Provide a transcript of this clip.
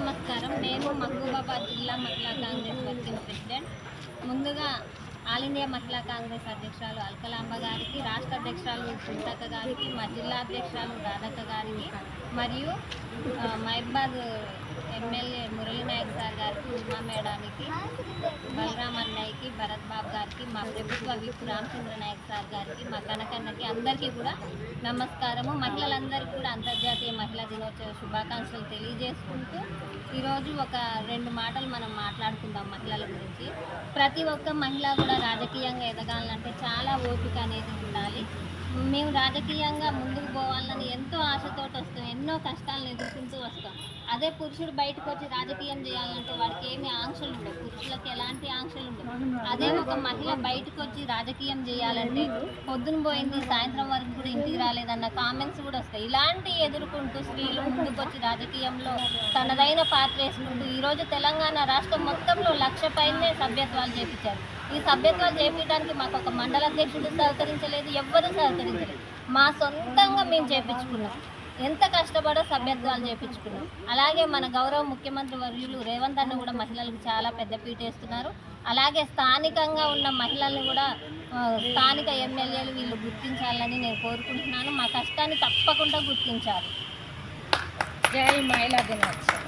నమస్కారం. నేను మహబూబాబాద్ జిల్లా మహిళా కాంగ్రెస్ వర్కింగ్ ప్రెసిడెంట్. ముందుగా ఆల్ ఇండియా మహిళా కాంగ్రెస్ అధ్యక్షురాలు అల్కలాంబ గారికి రాష్ట్ర అధ్యక్షురాలు సుంతక్క గారికి మా జిల్లా అధ్యక్షురాలు రాధక్క గారికి మరియు ఆ, మహబాద్ ఎమ్మెల్యే మురళీ నాయక్ సార్ గారికి ఉమా మేడానికి బలరామ్ అన్నయ్యకి భరత్ బాబు గారికి మా ప్రభుత్వ విప్ రామచంద్ర నాయక్ సార్ గారికి మా కనకన్నకి అందరికీ కూడా నమస్కారము. మహిళలందరికీ కూడా అంతర్జాతీయ మహిళా దినోత్సవ శుభాకాంక్షలు తెలియజేసుకుంటూ ఈరోజు ఒక రెండు మాటలు మనం మాట్లాడుకుందాం మహిళల గురించి. ప్రతి ఒక్క మహిళ కూడా రాజకీయంగా ఎదగాలంటే చాలా ఓపిక అనేది ఉండాలి. మేము రాజకీయంగా ముందుకు పోవాలని ఎంతో ఆశతో వస్తాం ఎన్నో కష్టాలను ఎదుర్కొంటాం అదే పురుషుడు బయటకు వచ్చి రాజకీయం చేయాలంటే వాడికి ఏమి ఆంక్షలు ఉండవు. పురుషులకి ఎలాంటి ఆంక్షలు ఉండవు. అదే ఒక మహిళ బయటకు వచ్చి రాజకీయం చేయాలంటే పొద్దున పోయింది సాయంత్రం వరకు కూడా ఇంటికి రాలేదన్న కామెంట్స్ కూడా వస్తాయి. ఇలాంటి ఎదుర్కొంటూ స్త్రీలు ముందుకు వచ్చి రాజకీయంలో తనదైన పాత్ర వేసుకుంటూ ఈరోజు తెలంగాణ రాష్ట్రం మొత్తంలో లక్ష పైనే సభ్యత్వాలు చేపించారు. ఈ సభ్యత్వాలు చేపించడానికి మాకు ఒక మండల అధ్యక్షుడు సహకరించలేదు ఎవ్వరూ సహకరించలేదు. మా సొంతంగా మేము చేపించుకున్నాం. ఎంత కష్టపడో సభ్యత్వాలు చేపించుకున్నాం. అలాగే మన గౌరవ ముఖ్యమంత్రి వర్యులు రేవంత్ అన్న కూడా మహిళలకు చాలా పెద్ద పీట వేస్తున్నారు. అలాగే స్థానికంగా ఉన్న మహిళల్ని కూడా స్థానిక ఎమ్మెల్యేలు వీళ్ళు గుర్తించాలని నేను కోరుకుంటున్నాను. మా కష్టాన్ని తప్పకుండా గుర్తించాలి. జై మహిళా దినోత్సవం.